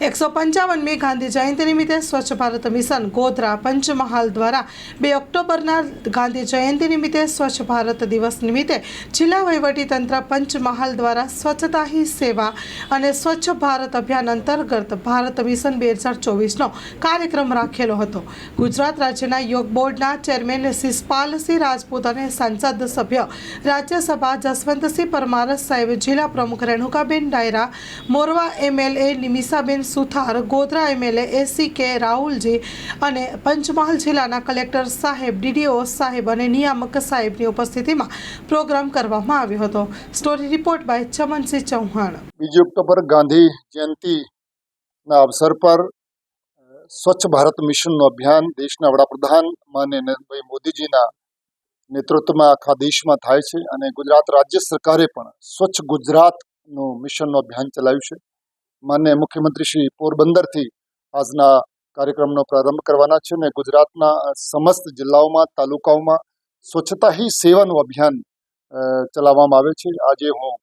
એકસો પંચાવનમી ગાંધી જયંતિ નિમિત્તે સ્વચ્છ ભારત મિશન ગોધરા પંચમહાલ દ્વારા બે ઓક્ટોબરના ગાંધી જયંતિ નિમિત્તે સ્વચ્છ ભારત દિવસ નિમિત્તે જિલ્લા વહીવટીતંત્ર પંચમહાલ દ્વારા સ્વચ્છતા હી સેવા અને સ્વચ્છ ભારત અભિયાન અંતર્ગત ભારત મિશન બે હજાર ચોવીસનો કાર્યક્રમ રાખેલો હતો. ગુજરાત રાજ્યના યોગ બોર્ડના ચેરમેન શિષપાલસિંહ રાજપૂત અને સાંસદ સભ્ય રાજ્યસભા જસવંતસિંહ પરમાર સાહેબ, જિલ્લા પ્રમુખ Renukaben Dayra, Morva MLA Nimishaben Suthar Godhra MLA AC કે રાહુલજી અને પંચમહાલ જિલ્લાના કલેક્ટર સાહેબ, ડીડીઓ સાહેબ અને નિયામક સાહેબની ઉપસ્થિતિમાં પ્રોગ્રામ કરવામાં આવ્યો હતો. Story report by Chamansinh Chauhan. બીજી ઓક્ટોબર ગાંધી જયંતિના અવસર પર, સ્વચ્છ ભારત મિશનનું અભિયાન દેશના વડાપ્રધાન માન્ય નરેન્દ્રભાઈ મોદીજીના નેતૃત્વમાં આખા દેશમાં થાય છે અને ગુજરાત રાજ્ય સરકારે પણ સ્વચ્છ ગુજરાતનું મિશનનું અભિયાન ચલાવ્યું છે. માન્ય મુખ્યમંત્રી શ્રી પોરબંદરથી આજના કાર્યક્રમનો પ્રારંભ કરવાના છે અને ગુજરાતના સમસ્ત જિલ્લાઓમાં, તાલુકાઓમાં સ્વચ્છતા હી સેવાનું અભિયાન ચલાવવામાં આવે છે. આજે હું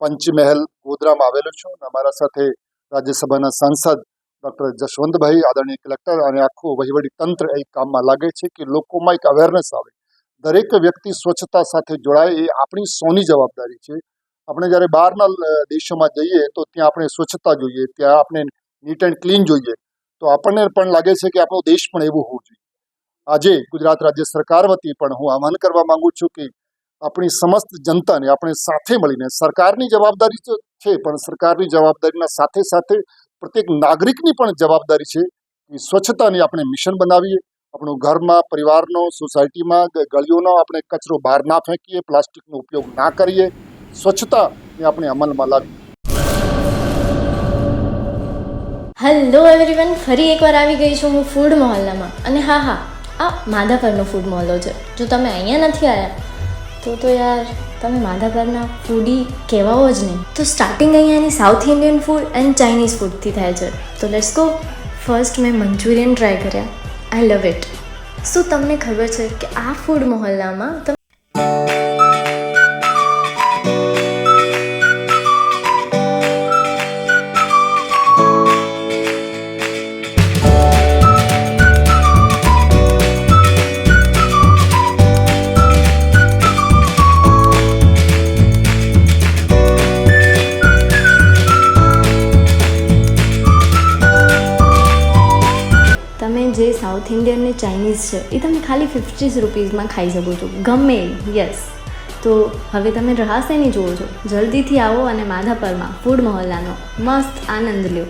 પંચમહેલ ગોધરામાં આવેલો છું અને અમારા સાથે રાજ્યસભાના સાંસદ ડૉક્ટર જશવંતભાઈ આદરણીય કલેક્ટર અને આખું વહીવટી તંત્ર એ કામમાં લાગે છે કે લોકોમાં એક અવેરનેસ આવે. દરેક વ્યક્તિ સ્વચ્છતા સાથે જોડાય એ આપણી સૌની જવાબદારી છે. આપણે જ્યારે બહારના દેશોમાં જઈએ તો ત્યાં આપણે સ્વચ્છતા જોઈએ, ત્યાં આપણે નીટ એન્ડ ક્લીન જોઈએ. તો આપણને પણ લાગે છે કે આપણો દેશ પણ એવું હોવું જોઈએ. આજે ગુજરાત રાજ્ય સરકાર વતી પણ હું આહવાન કરવા માંગુ છું કે આપણી સમસ્ત જનતાને, આપણે સાથે મળીને સરકારની જવાબદારી તો છે, પણ સરકારની જવાબદારીના સાથે સાથે પ્રત્યેક નાગરિકની પણ જવાબદારી છે કે સ્વચ્છતાની આપણે મિશન બનાવીએ. આપણું ઘરમાં, પરિવારનો, સોસાયટીમાં ગળીઓનો આપણે કચરો બહાર ના ફેંકીએ, પ્લાસ્ટિકનો ઉપયોગ ના કરીએ. સ્વચ્છતાને આપણે અમલમાં લાવી. હેલો એવરીવન ફરી એકવાર આવી ગઈ છું હું ફૂડ મહોલ્લામાં. અને હા હા, આ માધાપરનો ફૂડ મહોલ્લો છે. જો તમે અહીંયા નથી આવ્યા તો તો યાર, તમે માધાપરના ફૂડી કહેવાઓ જ નહીં. તો starting અહીંયાની South Indian food and Chinese ફૂડથી થાય છે. તો લેટ્સ ગો ફર્સ્ટ મેં મંચુરિયન ટ્રાય કર્યા. આઈ લવ ઇટ શું તમને ખબર છે કે આ ફૂડ મહોલ્લામાં સાઉથ ઇન્ડિયન ને ચાઇનીઝ છે. એ તમે ખાલી ફિફ્ટી રૂપીઝમાં ખાઈ શકો છો. ગમે યસ તો હવે તમે રાહ શેની જુઓ છો. જલ્દીથી આવો અને માધાપરમાં ફૂડ મહોલ્લાનો મસ્ત આનંદ લ્યો.